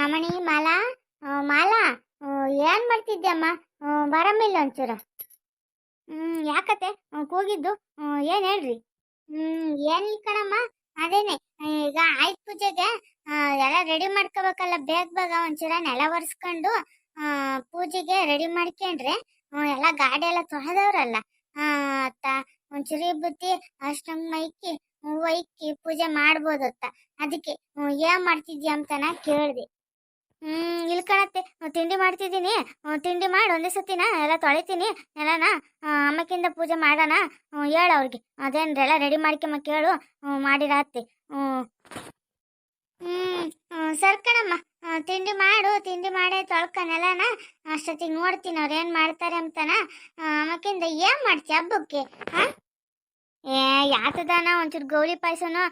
ಅಮ್ಮಣಿ ಮಾಲಾ ಮಾಲಾ ಏನು ಆ, ಬರಮಿಲ್ಲ ಒಂಚೂರ. ಹ್ಮ್ ಯಾಕತೆ ಕೂಗಿದ್ದು. ಏನು ಹೇಳ್ರಿ? ಹ್ಮ್ ಏನಿಲ್ಲ ಕಣಮ್ಮ. ಅದೇನೆ ಈಗ ಆಯ್ತು ಪೂಜೆಗೆ ಎಲ್ಲ ರೆಡಿ ಮಾಡ್ಕೋಬೇಕಲ್ಲ ಬೇಗ ಬೇಗ ಒಂಚೂರ ನೆಲ ಒರೆಸ್ಕೊಂಡು ಪೂಜೆಗೆ ರೆಡಿ ಮಾಡ್ಕೊಂಡ್ರೆ ಎಲ್ಲ ಗಾಡಿ ಎಲ್ಲ ತೊಳೆದವ್ರಲ್ಲ ಅತ್ತ ಒಂಚೂರಿ ಬುತ್ತಿ ಅಷ್ಟಂಗ್ ಮೈಕಿ ಹೂವ ಇಕ್ಕಿ ಪೂಜೆ ಮಾಡ್ಬೋದತ್ತ. ಅದಕ್ಕೆ ಏನು ಮಾಡ್ತಿದ್ಯಾ ನಾ ಕೇಳ್ದೆ. ಹ್ಮ್ ಇಲ್ಲಿ ಕಾಣತ್ತೆ. ತಿಂಡಿ ಮಾಡ್ತಿದ್ದೀನಿ. ತಿಂಡಿ ಮಾಡಿ ಒಂದೇ ಸತಿನ? ಎಲ್ಲ ತೊಳಿತೀನಿ. ಎಲ್ಲನ? ಅಮ್ಮಕ್ಕಿಂದ ಪೂಜೆ ಮಾಡೋಣ? ಹೇಳು ಅವ್ರಿಗೆ. ಅದೇನ್ರಿ ಎಲ್ಲ ರೆಡಿ ಮಾಡ್ಕೊಂಬ ಕೇಳು. ಮಾಡಿರತ್ತೆ ಹ್ಮ್ ಹ್ಮ್ ಹ್ಮ್, ಸರಿ ಕಣಮ್ಮ. ತಿಂಡಿ ಮಾಡು ತಿಂಡಿ ಮಾಡಿ ತೊಳ್ಕನೆಲ್ಲನ ಅಷ್ಟೊತ್ತಿಗೆ ನೋಡ್ತೀನಿ ಅವ್ರು ಏನು ಮಾಡ್ತಾರೆ ಅಂತನ. ಅಮ್ಮಕ್ಕಿಂದ ಏನು ಮಾಡ್ತಿ ಹಬ್ಬಕ್ಕೆ? ಹಾ ಏ, ಯಾತದಾನ? ಒಂಚೂರು ಗೌಳಿ ಪಾಯಸನೋ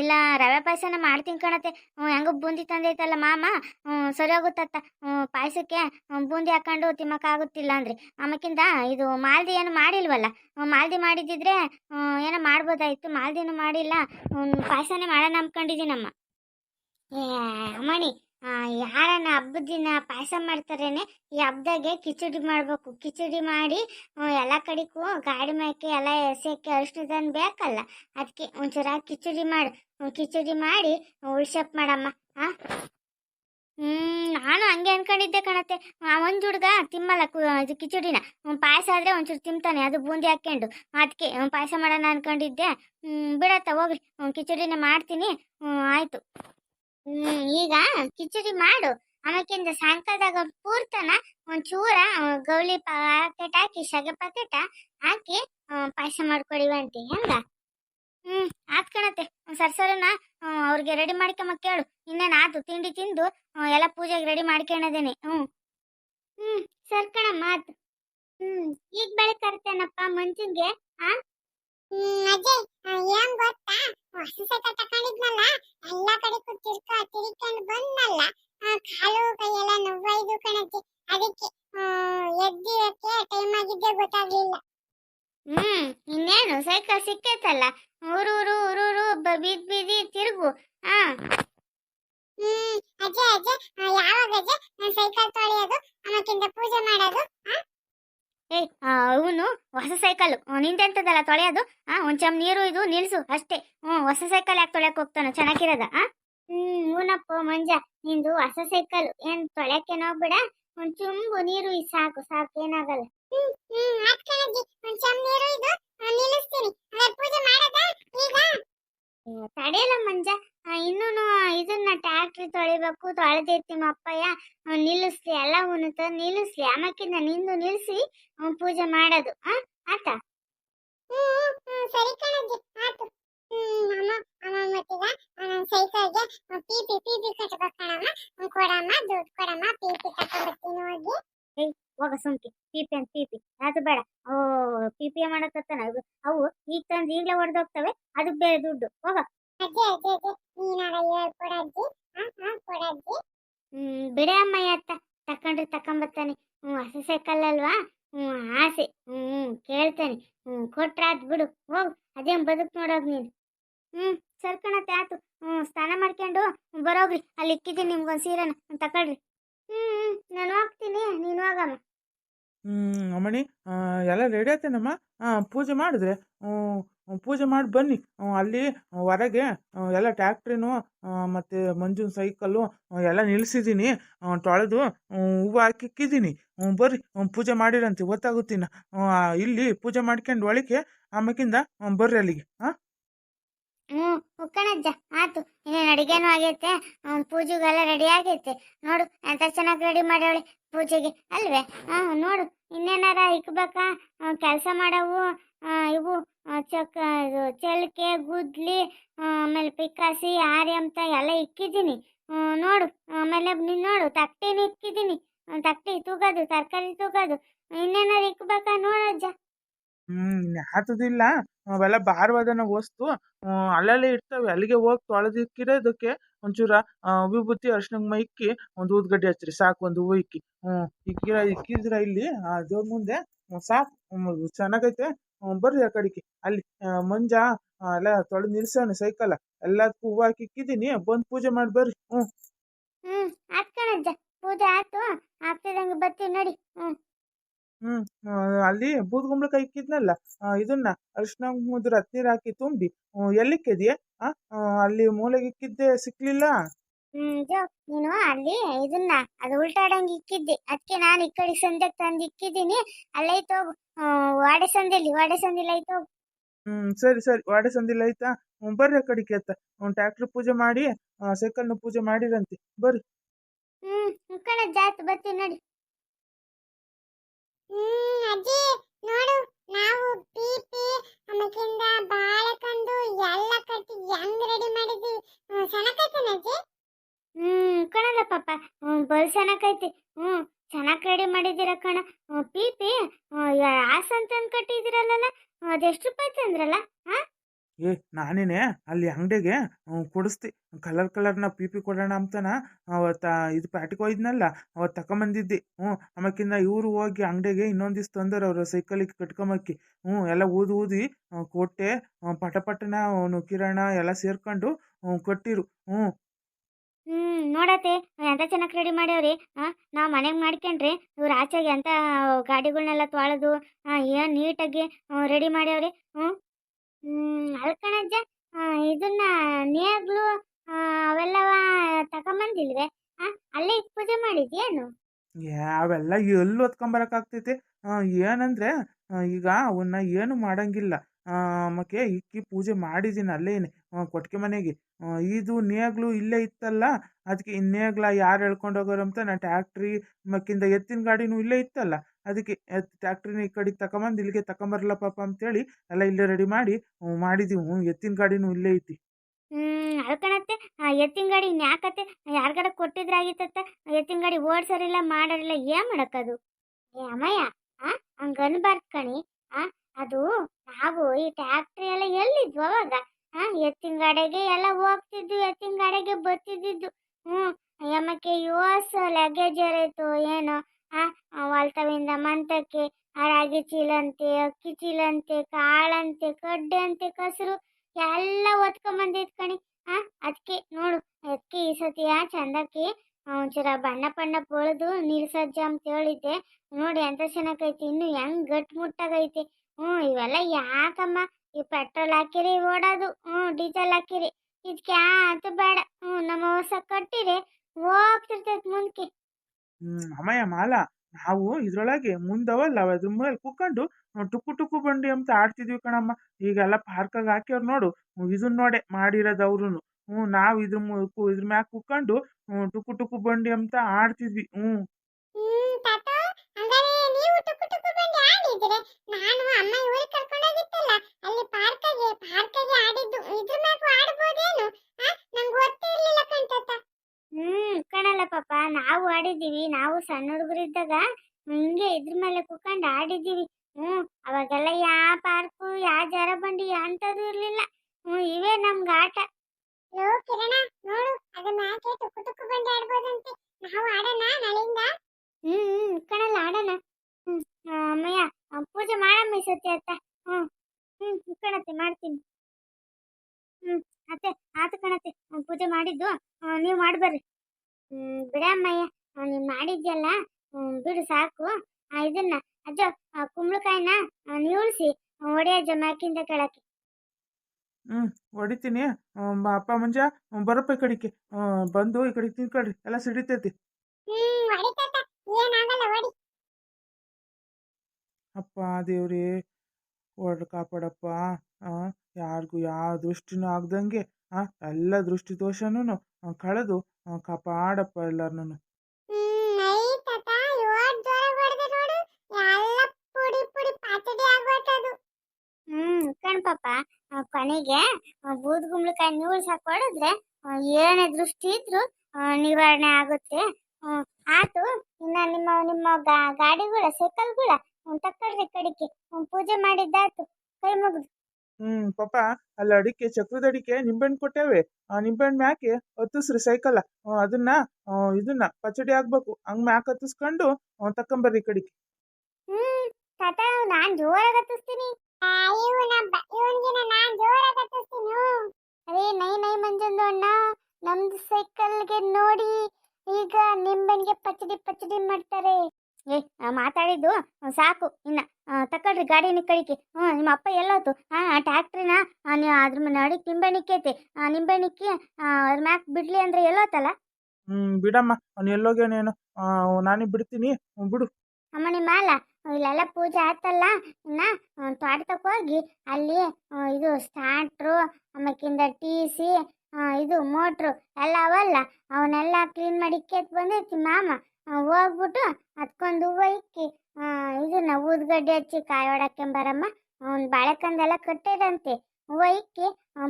ಇಲ್ಲ ರವೆ ಪಾಯಸನ ಮಾಡ್ತೀನಿ ಕಣತ್ತೆ. ಹೆಂಗೋ ಬೂಂದಿ ತಂದೈತಲ್ಲ ಮಾಮ. ಸರಿ ಹೋಗುತ್ತತ್ತ. ಪಾಯಸಕ್ಕೆ ಬೂಂದಿ ಹಾಕೊಂಡು ತಿಮ್ಮಕ್ಕಾಗುತ್ತಿಲ್ಲ ಅಂದ್ರಿ. ಆಮಕ್ಕಿಂದ ಇದು ಮಾಲ್ದಿ ಏನು ಮಾಡಿಲ್ವಲ್ಲ? ಮಾಲ್ದಿ ಮಾಡಿದ್ದಿದ್ರೆ ಏನೋ ಮಾಡ್ಬೋದಾಯ್ತು. ಮಾಲ್ದಿನೂ ಮಾಡಿಲ್ಲ. ಪಾಯಸನೇ ಮಾಡೋಣ ಅನ್ಕೊಂಡಿದ್ದೀನಮ್ಮ. ಏ, ಅಮ್ಮಣಿ ಯಾರನ್ನ ಹಬ್ಬದ ದಿನ ಪಾಯಸ ಮಾಡ್ತಾರೇನೆ, ಈ ಹಬ್ಬದಾಗೆ ಕಿಚಡಿ ಮಾಡಬೇಕು. ಕಿಚಡಿ ಮಾಡಿ ಎಲ್ಲ ಕಡೆಗೂ ಗಾಡಿ ಮೇಕೆ, ಎಲ್ಲ ಎಸೆಕ್ಕೆ ಅರಿಶಿನದನ್ನು ಬೇಕಲ್ಲ ಅದಕ್ಕೆ ಒಂಚೂರ ಕಿಚಡಿ ಮಾಡು. ಕಿಚಡಿ ಮಾಡಿ ಉಳ್ಸಪ್ ಮಾಡಮ್ಮ ಹಾ ಹ್ಮ್, ನಾನು ಹಂಗೆ ಅನ್ಕೊಂಡಿದ್ದೆ ಕಣತ್ತೆ. ಒಂದು ಹುಡುಗ ತಿಮ್ಮಲ್ಲ ಇದು ಕಿಚಡಿನ. ಪಾಯಸ ಆದ್ರೆ ಒಂಚೂರು ತಿಂತಾನೆ, ಅದು ಬೂಂದಿ ಹಾಕೊಂಡು ಅದಕ್ಕೆ ಪಾಯಸ ಮಾಡೋಣ ಅನ್ಕೊಂಡಿದ್ದೆ. ಬಿಡತ್ತ ಹೋಗ್ಲಿ. ಕಿಚಡಿನ ಮಾಡ್ತೀನಿ. ಆಯ್ತು. ಹ್ಮ್, ಈಗ ಕಿಚಡಿ ಮಾಡು. ಆಮೇಕಿಂದ ಸಾಯಂಕಾಲದಾಗ ಪೂರ್ತನ, ಒಂದ್ ಚೂರ ಗೌಳಿ ಪಾಕೆಟ್ ಹಾಕಿ, ಶಗೆ ಪಾಕೆಟ್ ಹಾಕಿ ಪಾಯಸ ಮಾಡ್ಕೊಡಿವಂತಿ ಹೆಂಗ? ಹ್ಮ್, ಆತ್ ಕಣತ್ತೆ. ಸರ್ಸರನ ಅವ್ರಿಗೆ ರೆಡಿ ಮಾಡ್ಕೊಂಬ ಕೇಳು. ಇನ್ನೇನ್ ಆತು? ತಿಂಡಿ ತಿಂದು ಎಲ್ಲ ಪೂಜೆಗೆ ರೆಡಿ ಮಾಡ್ಕೊಂಡದೇನೆ. ಹ್ಮ್. ಹ್ಮ್, ಸರ್ ಕಣಮ್ಮ, ಆತು. ಹ್ಮ್, ಈಗ ಬೆಳೆ ತರ್ತೇನಪ್ಪ ಮಂಜುಂಗೆ ಆ? ಅಜಯ್ ಏನ್ ಗೊತ್ತಾ? ಹೊಸ ಸೈಕಲ್ ತಕೊಂಡಿದ್ನಲ್ಲ? ಎಲ್ಲ ಕಡೆ ತಿರ್ಕ ತಿರ್ಕೊಂಡು ಬಂದ್ನಲ್ಲ ಕಾಲು ಕೈ ಎಲ್ಲ ನೋವಾಯ್ದು ಕಣಜ್ಜಿ ಅದಕ್ಕೆ ಎದ್ದಿರಕ್ಕೆ ಟೈಮ್ ಆಗಿದ್ದೆ ಗೊತ್ತಾಗ್ಲಿಲ್ಲ. ಹ್ಮ್ ಇನ್ನೇನು? ಸೈಕಲ್ ಸಿಕ್ಕೈತಲ್ಲ. ಊರೂರು ಊರೂರು ಬೀದ್ ಬೀದಿ ತಿರುಗು. ಹಾ ಹ್ಮ್ ಅಜ್ಜೆ ಅಜ್ಜೆ ಯಾವಾಗ ಅಜ್ಜೆ ಸೈಕಲ್ ತೊಳೆಯೋದು ಆಮಕ್ಕಿಂದ ಪೂಜೆ ಮಾಡೋದು ಏ ಅವನು ಹೊಸ ಸೈಕಲ್ ನಿಂತೆಂತದಲ್ಲ ತೊಳೆಯೋದು? ಆ, ಒಂದ್ ಚಮ್ ನೀರು ಇದು ನಿಲ್ಸು, ಅಷ್ಟೇ. ಹ್ಮ್ ಹೊಸ ಸೈಕಲ್ ಯಾಕೆ ತೊಳೆಯಕ್ ಹೋಗ್ತಾನ, ಚೆನ್ನಾಗಿರದ, ಆ? ಹ್ಮ್, ಹೂನಪ್ಪ, ಮಂಜ, ನಿಂದು ಹೊಸ ಸೈಕಲ್ ಏನ್ ತೊಳೆಯಕ್ಕೇನೋ ಬಿಡ ಒಂದ್ ಚುಂಬು ನೀರು ಇದ್ ಸಾಕು ಸಾಕು, ಏನಾಗಲ್ಲ. ಹ್ಮ್ ಹ್ಮ್ ನೀರು ಇದು ನಿಲ್ಲಿಸ್ತೀನಿ. ಪೂಜೆ ಮಾಡದಾ? ತಡೆಯಲ್ಲ ಮಂಜ. ಇನ್ನೂ ಇದನ್ನ ಟ್ಯಾಕ್ಟ್ರಿ ತೊಳಿಬೇಕು ತೊಳೆದೈತಿ ಅಪ್ಪಯ್ಯ ಅವ್ನ್ ನಿಲ್ಲಿಸ್ಲಿ ಎಲ್ಲ ಉನ್ನತ ನಿಲ್ಲಿಸ್ಲಿ. ಆಮಕ್ಕಿಂದ ನಿಂದು ನಿಲ್ಲಿಸಿ ಅವ್ನ್ ಪೂಜೆ ಮಾಡೋದು. ಆ ಆತ? ಸರಿ ಕಣಜ್ಜಿ ಆತು. ಅಮ್ಮ ಅಮ್ಮ ಮತ್ತೀಗ ಸೈಕಲ್ಗೆ ಪಿ ಪೀಪಿ ಕಟ್ಬೇಕು ಕಣಮ್ಮ ಹ್ಮ್, ಕೊಡಮ್ಮ ದುಡ್ಡು ಕೊಡಮ್ಮ ಪಿ ತಗೊಂಡ್ಬರ್ತೀನಿ ಹೋಗಿ. ಹೋಗ ಸುಮ್ಕಿ. ಪಿ ಅಂತ ಪಿ ಅದು ಬೇಡ. ಓ ಪೀಪಿ ಮಾಡಕತ್ತಾನ ಅದು ಅವು ಈಗ ತಂದು ಈಗಲೇ ಹೊಡೆದೋಗ್ತವೆ ಅದಕ್ಕೆ ಬೇರೆ ದುಡ್ಡು. ಹೋಗ. ಅಜ್ಜಿ ಅಜ್ಜಿ ಅಜ್ಜಿ. ನೀನಾರ ಹೇಳ್ಕೊಡಜ್ಜಿ ಹಾ ಹಾ ಕೊಡಜ್ಜಿ. ಹ್ಮ್ ಬಿಡೆ ಅಮ್ಮಯ್ಯ ಅತ್ತ ತಕೊಂಡ್ರೆ ತಕೊಂಬರ್ತಾನೆ ಹ್ಮ್ ಹೊಸ ಸೈಕಲ್ಲಲ್ವಾ ಹ್ಮ್ ಆಸೆ. ಹ್ಮ್ ಕೇಳ್ತಾನೆ. ಹ್ಮ್ ಕೊಟ್ರಾತ್ ಬಿಡು. ಹೋಗ್ ಅದೇನ್ ಬದುಕ್ ನೋಡೋಗ್ ನೀನು? ಹ್ಮ್ ಸರ್ಕಣತ್ತೆ ಆತು. ಹ್ಮ್ ಸ್ನಾನ ಮಾಡ್ಕೊಂಡು ಬರೋಗ್ರಿ. ಅಲ್ಲಿ ಇಕ್ಕಿದ್ದೀನಿ ನಿಮ್ಗೊಂದು ಸೀರೆನ. ತಕೊಳ್ರಿ. ಹ್ಮ್ ಹ್ಮ್ ನಾನು ಹೋಗ್ತೀನಿ. ನೀನು ಹೋಗಮ್ಮ. ಹ್ಮ್ ಅಮ್ಮಣಿ ಎಲ್ಲ ರೆಡಿ ಆಯ್ತೇನಮ್ಮ? ಹಾಂ ಪೂಜೆ ಮಾಡಿದ್ರೆ? ಹ್ಮ್, ಪೂಜೆ ಮಾಡಿ, ಬನ್ನಿ. ಅಲ್ಲಿ ಹೊರಗೆ ಎಲ್ಲ ಟ್ಯಾಕ್ಟ್ರಿನು ಮತ್ತು ಮಂಜುನ್ ಸೈಕಲ್ಲು ಎಲ್ಲ ನಿಲ್ಲಿಸಿದ್ದೀನಿ ತೊಳೆದು ಹೂವು ಹಾಕಿಕ್ಕಿದ್ದೀನಿ ಬರ್ರಿ ಪೂಜೆ ಮಾಡಿರಂತೆ ಗೊತ್ತಾಗುತ್ತೀನ ಇಲ್ಲಿ ಪೂಜೆ ಮಾಡ್ಕೊಂಡು ಒಳಗೆ ಆಮೇಕಿಂದ ಬರ್ರಿ ಅಲ್ಲಿಗೆ ಹಾಂ ಉಕ್ಕಣಜ್ಜ, ಆತು. ಇನ್ನೇನು ಅಡಿಗೆನೂ ಆಗೈತೆ ಪೂಜೆಗೆಲ್ಲ ರೆಡಿ ಆಗೈತೆ. ನೋಡು, ಎಂತ ಚೆನ್ನಾಗಿ ರೆಡಿ ಮಾಡ್ಯಾವಳೆ ಪೂಜೆಗೆ, ಅಲ್ವೇ? ಹಾ ನೋಡು, ಇನ್ನೇನಾರ ಇಕ್ಬೇಕಾ? ಕೆಲಸ ಮಾಡವು ಇವು ಚಕ್, ಇದು ಚಲಿಕೆ ಗುದ್ಲಿ ಆಮೇಲೆ ಪಿಕಾಸಿ ಯಾರಿ ಅಂತ ಎಲ್ಲ ಇಕ್ಕಿದ್ದೀನಿ. ನೋಡು, ಆಮೇಲೆ ನೀನು ನೋಡು, ತಟ್ಟೆನೂ ಇಕ್ಕಿದ್ದೀನಿ. ತಟ್ಟೆ ತೂಗೋದು, ತರಕಾರಿ ತೂಗೋದು. ಇನ್ನೇನಾರು ಇಕ್ಬೇಕಾ ನೋಡಜ್ಜ ಹ್ಮ್ ಆತದಿಲ್ಲ ಅವೆಲ್ಲ ಭಾರವಾದನ ವಸ್ತು. ಅಲ್ಲಲ್ಲೇ ಇರ್ತವೆ. ಅಲ್ಲಿಗೆ ಹೋಗಿ ತೊಳೆದಿಕ್ಕಿರೋದಕ್ಕೆ ಒಂಚೂರ ವಿಭೂತಿ ಅರ್ಶನ ಮೈಕ್ಕಿ ಒಂದು ಊದ್ಗಡ್ಡೆ ಹಚ್ಚಿರಿ. ಸಾಕು, ಒಂದು ಹೂವು ಇಕ್ಕಿ. ಹ್ಞೂ ಇಕ್ಕಿರ, ಇಕ್ಕಿದ್ರ ಇಲ್ಲಿ ಅದ್ರ ಮುಂದೆ ಸಾಕು. ಚೆನ್ನಾಗೈತೆ. ಬರ್ರಿ ಆ ಕಡೆಗೆ. ಅಲ್ಲಿ ಮಂಜ ಎಲ್ಲ ತೊಳೆದು ನಿಲ್ಸೋಣ ಸೈಕಲ್ ಎಲ್ಲದಕ್ಕೂ ಹೂವು ಹಾಕಿ ಇಕ್ಕಿದ್ದೀನಿ. ಬಂದು ಪೂಜೆ ಮಾಡಿ ಬರ್ರಿ. ಹ್ಞೂ ಹ್ಮ್ ಆತ್ ಕಣಜ್ಜ. ಪೂಜೆ ಆಯ್ತು. ಆಗ್ತಿದಂಗೆ ಬರ್ತೀವಿ ನೋಡಿ. ಹ್ಞೂ ಹ್ಮ್ ಅಲ್ಲಿ ಅಲ್ಲಿ ಬೂದ್ಗುಂಬಳಕಾಯಿ ಇಕ್ಕಿದ್ನಲ್ಲ ಇದನ್ನ ಅರಿಶಿನ ಮುದ್ರ ಹತ್ತಿರ ಹಾಕಿ ತುಂಬಿ ಎಲ್ಲಿಕ್ಕಿದ್ಯೆ? ಆ, ಅಲ್ಲಿ ಮೂಲೆಗೆ ಇಕ್ಕಿದ್ದೆ ಸಿಕ್ಲಿಲ್ಲ. ಹ್ಮ್ ಜೋ ನೀನು ಅಲ್ಲಿ ಇದನ್ನ ಅದು ಉಲ್ಟಾಡಂಗ್ ಇಕ್ಕಿದ್ದೆ. ಅದಕ್ಕೆ ನಾನು ಈ ಕಡೆ ಸಂಜೆ ತಂದು ಇಕ್ಕಿದ್ದೀನಿ. ಅಲ್ಲೈತ್ ಹೋಗು. ವಾಡೆ ಸಂದಿಲಿ ವಾಡೆ ಸಂದಿಲ್ ಐತ್ ಹೋಗು. ಹ್ಮ್ ಸರಿ ಸರಿ. ವಾಡೆ ಸಂದಿಲ್ಲ ಆಯ್ತಾ? ಹ್ಮ್, ಬರ್ರಿ ಆ ಕಡೆಗೆ ಅವ್ನು ಟ್ಯಾಕ್ಟ್ರ್ ಪೂಜೆ ಮಾಡಿ ಸೈಕಲ್ನ ಪೂಜೆ ಮಾಡಿರಂತೆ. ಬರ್ರಿ. ಹ್ಮ್ ಕಣ ಜಾತ್ ಬರ್ತೀನಿ ನೋಡಿ. ಹ್ಮ್ ಅಜ್ಜಿ ನೋಡು ನಾವು ಪಿಪಿ ಆಮೇಕಿಂದ ಬಾಳೆಕಂದು ಎಲ್ಲ ಕಟ್ಟಿ ಹೆಂಗ್ ರೆಡಿ ಮಾಡಿದ್ವಿ ಚೆನ್ನಾಗೈತೇನ ಅಜ್ಜಿ ಹ್ಮ್ ಕಣಲ್ಲ ಪಾಪ ಹ್ಮ್ ಬಲ್ ಚೆನ್ನಾಗೈತಿ ಹ್ಞೂ, ಚೆನ್ನಾಗಿ ರೆಡಿ ಮಾಡಿದ್ದೀರ ಕಣ. ಪಿ ಪಿ ಆಸ್ ಅಂತ ಕಟ್ಟಿದಿರಲ್ಲ ಅದೆಷ್ಟು ರೂಪಾಯಿ ತಂದ್ರಲ್ಲ? ಏ, ನಾನೇನೆ ಅಲ್ಲಿ ಅಂಗಡಿಗೆ ಕೊಡಿಸ್ತಿ. ಕಲರ್ ಕಲರ್ನ ಪಿ ಪಿ ಕೊಡೋಣ ಅಂತನ ಅವತ್ತ ಇದು ಪ್ಯಾಟಿಗೆ ಹೋಯ್ದ್ನಲ್ಲ ಅವತ್ತು ತಗೊಂಬಂದಿದ್ದಿ ಹ್ಞೂ ಆಮೇಕಿಂದ ಇವರು ಹೋಗಿ ಅಂಗಡಿಗೆ ಇನ್ನೊಂದು ದಿವ್ಸ ತಂದರು ಅವರು ಸೈಕಲಿಗೆ ಕಟ್ಕೊಂಬಕ್ಕಿ. ಹ್ಞೂ, ಎಲ್ಲ ಊದಿ ಊದಿ ಕೊಟ್ಟೆ ಪಟ ಪಟನ ಅವನು ಕಿರಣ ಎಲ್ಲ ಸೇರ್ಕೊಂಡು ಕೊಟ್ಟಿರು. ಹ್ಞೂ ಹ್ಮ್, ನೋಡತ್ತೆ. ಎಂತ ಚೆನ್ನಾಗಿ ರೆಡಿ ಮಾಡ್ಯಾವ್ರಿ? ಹಾ ನಾವು ಮನೆಗೆ ಮಾಡ್ಕೊಂಡ್ರಿ ಇವ್ರು ಆಚೆಗೆ ಅಂತ ಗಾಡಿಗಳನ್ನೆಲ್ಲ ತೊಳೆದು ಏನ್ ನೀಟಾಗಿ ರೆಡಿ ಮಾಡ್ಯಾವ್ರಿ? ಹ್ಮ್. ಅಲ್ಕಣಜ್ಜ ಇದನ್ನ ನೇಗ್ಲು ಅವೆಲ್ಲ ಅವೆಲ್ಲವ ತಗೊಂಬಂದಿಲ್ವೇ? ಹಾ ಅಲ್ಲೇ ಪೂಜೆ ಮಾಡಿದ್ಯೇನು? ಅವೆಲ್ಲ ಎಲ್ಲಿ ಹೊತ್ಕೊಂಬರಕ್ಕಾಗ್ತೈತೆ ಏನಂದ್ರೆ ಈಗ ಅವನ್ನ ಏನು ಮಾಡಂಗಿಲ್ಲ. ಮಕ್ಕೆ ಇಕ್ಕಿ ಪೂಜೆ ಮಾಡಿದೀನಿ ಅಲ್ಲೇನೆ. ಕೊಟ್ಟಿಗೆ ಮನೆಗೆ. ಇದು ನೇಗ್ಲು ಇಲ್ಲೇ ಇತ್ತಲ್ಲ ಅದಕ್ಕೆ ಈ ನೇಗ್ಲ ಯಾರು ಹೋಗೋರು ಅಂತ ನಾ ಟ್ಯಾಕ್ಟ್ರಿ ಮಕ್ಕಿಂದ ಎತ್ತಿನ ಗಾಡಿನೂ ಇಲ್ಲೇ ಇತ್ತಲ್ಲ ಅದಕ್ಕೆ ಟ್ಯಾಕ್ಟ್ರಿನ ಈ ಕಡೆ ತಗೊಂಬಂದು ಇಲ್ಲಿಗೆ ತಗೊಂಬರಲ್ಲ ಪಾಪ ಅಂತೇಳಿ ಎಲ್ಲ ಇಲ್ಲೇ ರೆಡಿ ಮಾಡಿ, ಹ್ಞೂ, ಮಾಡಿದೀವಿ, ಹ್ಞೂ, ಎತ್ತಿನ ಗಾಡಿನೂ ಇಲ್ಲೇ ಐತಿ. ಹ್ಮ್ ಅಲ್ಕಣತ್ತೆ ಎತ್ತಿನ ಗಾಡಿ ಯಾಕತ್ತೆ, ಯಾರ್ಗಾರ ಕೊಟ್ಟಿದ್ರಾಗಿತ್ತ ಎತ್ತಿನ ಗಾಡಿ ಓಡಿಸೋರಿಲ್ಲ ಮಾಡೋರಿಲ್ಲ, ಏನ್ ಮಾಡಕ್ಕದು? ಏ, ಅಮ್ಮಯ್ಯ, ಆ ಹಂಗ ಕಣಿ ಅದು ನಾವು ಈ ಟ್ಯಾಕ್ಟ್ರಿ ಎಲ್ಲ ಎಲ್ಲಿದ್ವು ಅವಾಗ? ಆ ಎತ್ತಿನ ಗಾಡಿಗೆ ಎಲ್ಲ ಹೋಗ್ತಿದ್ದು ಎತ್ತಿನ ಗಾಡಿಗೆ ಬರ್ತಿದ್ದಿದ್ದು. ಹ್ಮ್ ಯಮಕ್ಕೆ ಯೋಸ್ ಲಗೇಜ್ ಏರಾಯ್ತು ಏನೋ ಆ ವಾಲ್ತವಿಂದ ಮಂತಕ್ಕೆ ರಾಗಿ ಚೀಲಂತೆ, ಅಕ್ಕಿ ಚೀಲಂತೆ, ಕಾಳಂತೆ ಕಡ್ಡೆ ಅಂತೆ ಕಸರು, ಎಲ್ಲ ಒತ್ಕೊಂಬಂದಿದ್ ಕಣಿ. ಆ ಅದಕ್ಕೆ ನೋಡು ಅದಕ್ಕೆ ಈ ಸತಿಯ ಚಂದಕ್ಕೆ ಒಂಚೂರ ಬಣ್ಣ ಬಣ್ಣ ಪೊಳೆದು ನಿಲ್ಸಜ್ಜ ಅಂತ ಹೇಳಿದ್ದೆ. ನೋಡಿ, ಎಂತ ಚೆನ್ನಾಗೈತಿ ಇನ್ನು ಹೆಂಗ್ ಗಟ್ಟಿ ಮುಟ್ಟಾಗೈತಿ ಹ್ಞೂ, ಇವೆಲ್ಲ ಯಾಕಮ್ಮ? ಈ ಪೆಟ್ರೋಲ್ ಹಾಕಿರಿ ಓಡೋದು ಹ್ಞೂ ಡೀಸೆಲ್ ಹಾಕಿರಿ. ಇದಕ್ಕೆ ಅದು ಬೇಡ. ಹ್ಞೂ ನಮ್ಮ ಹೊಸ ಕಟ್ಟಿರಿ ಹೋಗ್ತಿರ್ತೈತಿ ಮುಂದಕ್ಕೆ ಹ್ಮ್ ಅಮ್ಮಯ್ಯ ಮಾಲ ನಾವು ಇದ್ರೊಳಗೆ ಮುಂದವಲ್ಲ ಅದ್ರ ಮೇಲೆ ಕುಕ್ಕೊಂಡು ಟುಕು ಟುಕು ಬಂಡಿ ಅಂತ ಆಡ್ತಿದ್ವಿ ಕಣಮ್ಮ. ಈಗೆಲ್ಲ ಪಾರ್ಕಾಗ ಹಾಕ್ಯವ್ರು ನೋಡು. ಇದನ್ನ ಇದನ್ ನೋಡೆ ಮಾಡಿರೋದು ಅವ್ರುನು. ಹ್ಞೂ ನಾವು ಇದ್ರ ಇದ್ರ ಮ್ಯಾಗ ಕುಕ್ಕೊಂಡು ಹ್ಮ್, ಟುಕು ಟುಕು ಬಂಡಿ ಅಂತ ಆಡ್ತಿದ್ವಿ. ಹ್ಞೂ ಹ್ಮ್ ತಾತ ಹಂಗಾರೆ ನೀವು ಟುಕು ಟುಕು ಬಂಡಿ ಆಡಿದ್ರೆ ನಾನು ಅಮ್ಮ ಊರಿಗೆ ಕರ್ಕೊಂಡೋಗಿತ್ತಲ್ಲ ಅಲ್ಲಿ ಪಾರ್ಕಗೆ ಪಾರ್ಕಗೆ ಆಡಿದ್ದು ಇದ್ರ ಮ್ಯಾಗ ಆಡ್ಬೋದೇನು ನಂಗೆ ಗೊತ್ತಿರ್ಲಿಲ್ಲ ಕಣ್ತಾತ ಹ್ಮ್ ಕಣಲ್ಲ ಪಾಪ ನಾವು ಆಡಿದ್ದೀವಿ ನಾವು ಸಣ್ಣ ಹುಡುಗರಿದ್ದಾಗ ಹಿಂಗೆ ಇದ್ರ ಮೇಲೆ ಕುತ್ಕೊಂಡು ಆಡಿದ್ದೀವಿ. ಹ್ಮ್ ಅವಾಗೆಲ್ಲ ಯಾ ಪಾರ್ಕು ಯಾ ಜರ ಬಂಡಿ ಅಂತದು ಇರ್ಲಿಲ್ಲ. ಹ್ಮ್ ಇವೇ ನಮ್ಗೆ ಆಟ. ಲೋ ಕಿರಣ ನೋಡು ಅದನ್ನ ಮ್ಯಾಕೆ ಟುಕು ಟುಕು ಬಂಡಿ ಆಡ್ಬೋದಂತೆ. ನಾವು ಆಡೋಣ ನಳಿಂದ ಹ್ಮ್ ಹ್ಮ್ ಕಣಲ್ಲ ಆಡೋಣ. ಆ, ಅಮ್ಮಯ್ಯ ಪೂಜೆ ಮಾಡಮ್ಮ ಸತಿ ಅತ್ತ. ಹ್ಮ್ ಹ್ಮ್ ಕಣತ್ತೆ ಮಾಡ್ತೀನಿ. ಹ್ಮ್ ಅತ್ತೆ ಆತು ಕಣತ್ತೆ ಪೂಜೆ ಮಾಡಿದ್ದು ನೀವು ಮಾಡ್ಬರ್ರಿ. ಬಿಡಮ್ಮಯ್ಯ ನೀನ್ ಮಾಡಿದ್ಯಲ್ಲ ಹ್ಮ್ ಬಿಡು ಸಾಕು. ಇದನ್ನ ಅಜ್ಜ ಕುಂಬಳಕಾಯಿನ ನೀವುಳಿಸಿ ಒಡೆಯಜ್ಜ ಮ್ಯಾಕಿಂದ ಕೆಳಕ್ಕೆ. ಹ್ಮ್ ಹೊಡಿತೀನಿ. ಅಪ್ಪ ಮುಂಜ ಬರಪ್ಪ ಈ ಕಡೆಗೆ. ಬಂದು ಈ ಕಡೆಗೆ ತಿನ್ಕೊಳ್ರಿ ಎಲ್ಲ ಸಿಡಿತೈತಿ. ಅಪ್ಪ ದೇವ್ರಿ ಹೊಡ್ ಕಾಪಾಡಪ್ಪ. ಆ ಯಾರಿಗೂ ಯಾವ ದೃಷ್ಟಿನೂ ಆಗ್ದಂಗೆ ಎಲ್ಲ ದೃಷ್ಟಿ ದೋಷನೂ ಕಳೆದು ಆ, ಕಾಪಾಡಪ್ಪ ಎಲ್ಲರನ್ನೂ. ಹ್ಮ್ ಐತತ ಯೋಡ್ ಜೋರ ಹೊಡೆದೆ ನೋಡು ಎಲ್ಲ ಪುಡಿ ಪುಡಿ ಪಾಚಡಿ ಆಗೋತದು ಹ್ಮ್ ಕಣ್ ಪಾಪ ಆ, ಕೊನೆಗೆ ಬೂದ್ ಗುಂಬಳಕಾಯಿ ನೂಳ್ಸ್ ಹಾಕೊಡಿದ್ರೆ ಏನೇ ದೃಷ್ಟಿ ಇದ್ರು ನಿವಾರಣೆ ಆಗುತ್ತೆ. ಆತು ಇನ್ನ ನಿಮ್ಮ ನಿಮ್ಮ ಗಾ- ಗಾಡಿಗಳ ಸೈಕಲ್ಗಳ ತಕ್ಕಡ್ರಿ ಕಡಿಕೆ ಪೂಜೆ ಮಾಡಿದ್ದಾತು ಕೈ ಮುಗಿದು. ಹ್ಮ್, ಪಾಪ, ಅಲ್ಲಿ ಅಡಿಕೆ, ಚಕ್ರದ ಅಡಿಕೆ ನಿಂಬೆಹಣ್ಣು ಕೊಟ್ಟೇವೆ. ನಿಂಬೆಹಣ್ಣು ಮ್ಯಾಕೆ ಹತ್ತಿಸ್ರಿ ಸೈಕಲ್. ಅದನ್ನ ಇದನ್ನ ಪಚಡಿ ಆಗ್ಬೇಕು. ಹಂಗ್ ಮ್ಯಾಕ್ ಹತ್ತಿಸ್ಕೊಂಡು ತಕ್ಕಂಬರ್ರಿ ಕಡಿಕೆ ಹ್ಮ್, ತಾತ, ನಾನ್ ಜೋರಾಗಿ ಹತ್ತಿಸ್ತೀನಿ. ಅದೇ ನೈ ನೈ ಮಂಜಂದು ಅಣ್ಣ, ನಮ್ದು ಸೈಕಲ್ಗೆ ನೋಡಿ, ಈಗ ನಿಂಬೆಣ್ಣಿಗೆ ಪಚಡಿ ಪಚಡಿ ಮಾಡ್ತಾರೆ. ಏ ಮಾತಾಡಿದ್ದು ಸಾಕು. ಇನ್ನ ತಕೊಳ್ರಿ ಗಾಡಿ ನಿಕ್ಕಳಿಕೆ ಹ್ಞೂ ನಿಮ್ಮ ಅಪ್ಪ ಎಲ್ಲೋತು. ಹಾಂ ಟ್ಯಾಕ್ಟ್ರಿನ ನೀವು ಅದ್ರ ನಡಿಗೆ ಆ ನಿಂಬೆಣ್ಣಿಕ್ಕಿ ಅದ್ರ ಮ್ಯಾಕ್ ಬಿಡ್ಲಿ ಅಂದ್ರೆ ಎಲ್ಲೋತಲ್ಲ? ಹ್ಞೂ ಬಿಡಮ್ಮ. ಅವ್ನು ಎಲ್ಲೋಗ್ಯಾನೇನು ನಾನೇ. ಬಿಡ್ತೀನಿ. ಬಿಡು. ಅಮ್ಮ ನಿಮ್ಮ ಅಲ್ಲ ಇಲ್ಲೆಲ್ಲ ಪೂಜೆ ಆಯ್ತಲ್ಲ ಇನ್ನ ತೋಟಕ್ಕೆ ಹೋಗಿ ಅಲ್ಲಿ ಇದು ಸ್ಟಾರ್ಟ್ರು ಆಮೇಕಿಂದ ಟಿ ಸಿ ಇದು ಮೋಟ್ರು ಎಲ್ಲ ಅವಲ್ಲ. ಅವನ್ನೆಲ್ಲ ಕ್ಲೀನ್ ಮಾಡಿ ಕೇತ್ ಬಂದೈತಿ ಮಾಮ. ಹೋಗ್ಬಿಟ್ಟು ಹತ್ಕೊಂಡು ಹೂವು ಇಕ್ಕಿ ಇದನ್ನ ಊದ್ಗಡ್ಡೆ ಹಚ್ಚಿ ಕಾಯಿ ಬರಮ್ಮ. ಅವ್ನ ಬಾಳೆಕಂದೆಲ್ಲ ಕಟ್ಟಿರಂತೆ ಹೂವು ಇಕ್ಕಿ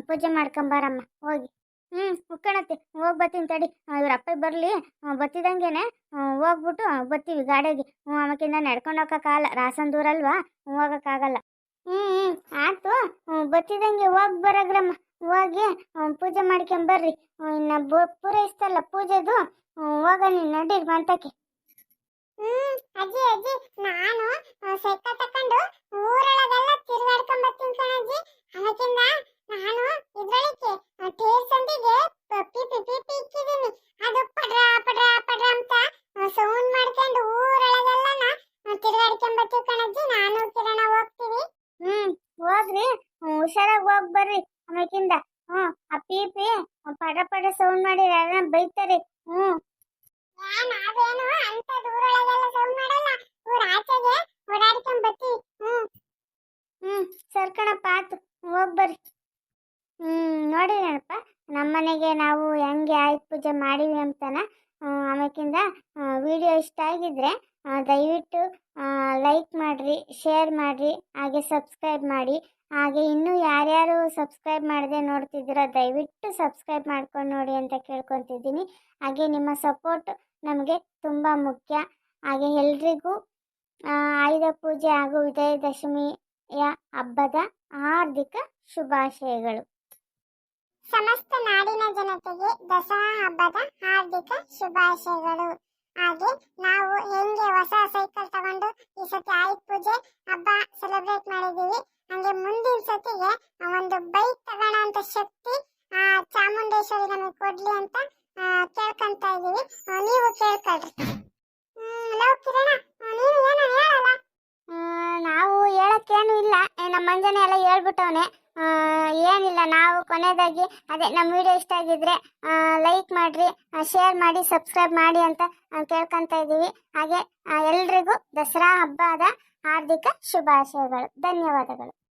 ಪೂಜೆ ಮಾಡ್ಕೊಂಬರಮ್ಮ ಹೋಗಿ. ಹ್ಞೂ ಉಕ್ಕಣತ್ತೆ ಹೋಗಿ ಬತ್ತೀನಿ ತಡಿ. ಇವ್ರ ಅಪ್ಪ ಬರಲಿ. ಬತ್ತಿದಂಗೆನೆ ಹೋಗ್ಬಿಟ್ಟು ಬತ್ತೀವಿ ಗಾಡಿಗೆ. ಹ್ಞೂ ಆಮೇಕಿಂದ ನಡ್ಕೊಂಡು ಹೋಗೋಕ್ಕಾಗಲ್ಲ. ರಾಸನ್ ದೂರ ಅಲ್ವಾ ಹೋಗೋಕ್ಕಾಗಲ್ಲ. ಹ್ಞೂ ಹ್ಞೂ ಬತ್ತಿದಂಗೆ ಹೋಗಿ ಬರಗ್ರಮ್ಮ ಹೋಗಿ ಪೂಜೆ ಮಾಡ್ಕೊಂಡ್ ಬರ್ರಿ. ಇನ್ನ ಪೂರೈಸ್ತಲ್ಲ ಪೂಜೆದು. ಹೋಗ ನಡೀರಿ ಮಂತಕ್ಕೆ ಹ್ಮ್, ಅಜ್ಜಿ ಅಜ್ಜಿ, ನಾನು ಸೆಕ್ಕ ತಕೊಂಡು ಊರೊಳಗೆಲ್ಲ ತಿರುಗಾಡ್ಕೊಂಡ್ ಬರ್ತೀನಿ ಕಣಜ್ಜಿ. ಅದಕ್ಕಿಂತ ನಾನು ಇದ್ರೊಳಕ್ಕೆ ಟೇರ್ ಸಂದಿಗೆ ಪೀಪಿ ಪೀಪಿ ಅದು ಪಡ್ರ ಪಡ್ರ ಪಡ್ರ ಅಂತ ಸೌಂಡ್ ಮಾಡ್ಕೊಂಡು ಊರೊಳಗೆಲ್ಲ ತಿರುಗಾಡ್ಕೊಂಡ್ ಬರ್ತೀವಿ ಕಣಜ್ಜಿ. ನಾನು ಕಿರಣ ಹೋಗ್ತೀವಿ ಹ್ಮ್ ಹೋಗ್ರಿ ಹುಷಾರಾಗಿ ಹೋಗ್ ಬರ್ರಿ ಆಮೇಕಿಂದ ಹ್ಮ್ ಆ ಪೀಪಿ ಪಡ ಪಡ ಸೌಂಡ್ ಮಾಡಿ ಯಾರನ್ನ ಬೈತಾರೆ. ಹ್ಮ್ ನಾವೇನು ಅಂತ ಊರೊಳಗೆಲ್ಲ ಸೌಂಡ್ ಮಾಡಲ್ಲ. ಊರ ಆಚೆಗೆ ಓಡಾಡ್ಕೊಂಡ್ ಬರ್ತೀವಿ ಹ್ಮ್ ಹ್ಮ್ ಸರ್ಕಣಪ್ಪ ಆತು. ಹೋಗ್ ಬರ್ರಿ. ಹ್ಮ್ ಏನಪ್ಪ ನಮ್ಮನೆಗೆ ನಾವು ಹೆಂಗೆ ಆಯುಧ ಪೂಜೆ ಮಾಡಿವಿ ಅಂತನ ಆಮೇಕಿಂದ ವಿಡಿಯೋ ಇಷ್ಟ ಆಗಿದ್ರೆ ದಯವಿಟ್ಟು ಲೈಕ್ ಮಾಡಿರಿ ಶೇರ್ ಮಾಡಿರಿ ಹಾಗೆ ಸಬ್ಸ್ಕ್ರೈಬ್ ಮಾಡಿ. ಹಾಗೆ ಇನ್ನೂ ಯಾರ್ಯಾರು ಸಬ್ಸ್ಕ್ರೈಬ್ ಮಾಡದೆ ನೋಡ್ತಿದ್ದೀರಾ ದಯವಿಟ್ಟು ಸಬ್ಸ್ಕ್ರೈಬ್ ಮಾಡ್ಕೊಂಡು ನೋಡಿ ಅಂತ ಕೇಳ್ಕೊತಿದ್ದೀನಿ. ಹಾಗೆ ನಿಮ್ಮ ಸಪೋರ್ಟ್ ನಮಗೆ ತುಂಬ ಮುಖ್ಯ. ಹಾಗೆ ಎಲ್ರಿಗೂ ಆಯುಧ ಪೂಜೆ ಹಾಗೂ ವಿಜಯದಶಮಿಯ ಹಬ್ಬದ ಹಾರ್ದಿಕ ಶುಭಾಶಯಗಳು. ಸಮಸ್ತ ನಾಡಿನ ಜನತೆಗೆ ದಸರಾ ಹಬ್ಬದ ಹಾರ್ದಿಕ ಶುಭಾಶಯಗಳು. ಹಾಗೆ ನಾವು ಹೆಂಗೆ ಹೊಸ ಸೈಕಲ್ ತಗೊಂಡು ಈ ಸತಿ ಆಯುಧ ಪೂಜೆ ಹಬ್ಬ ಸೆಲೆಬ್ರೇಟ್ ಮಾಡಿದೀವಿ ಹಂಗೆ ಮುಂದಿನ ಸತಿಗೆ ಒಂದು ಬೈಕ್ ತಗೋಣ ಅಂತ ಶಕ್ತಿ ಆ ಚಾಮುಂಡೇಶ್ವರಿ ನಮಗೆ ಕೊಡ್ಲಿ ಅಂತ ಕೇಳ್ಕೊಂತ ಇದೀವಿ. ನೀವು ಕೇಳ್ಕೊಳ್ರಿ. ಹ್ಮ್, ಲೋ ಕಿರಣ ನೀನು ಏನೋ ಹೇಳಲ್ಲ? ನಾವು ಹೇಳಕ್ಕೇನು ಇಲ್ಲ. ನಮ್ಮ ಮಂಜನೆ ಎಲ್ಲ ಹೇಳ್ಬಿಟ್ಟವನೆ. ಏನಿಲ್ಲ ನಾವು ಕೊನೆಯದಾಗಿ ಅದೇ ನಮ್ಮ ವಿಡಿಯೋ ಇಷ್ಟ ಆಗಿದ್ರೆ ಲೈಕ್ ಮಾಡಿರಿ ಶೇರ್ ಮಾಡಿ ಸಬ್ಸ್ಕ್ರೈಬ್ ಮಾಡಿ ಅಂತ ಕೇಳ್ಕೊಂತ ಇದ್ದೀವಿ ಹಾಗೆ ಎಲ್ರಿಗೂ ದಸರಾ ಹಬ್ಬದ ಹಾರ್ದಿಕ ಶುಭಾಶಯಗಳು. ಧನ್ಯವಾದಗಳು.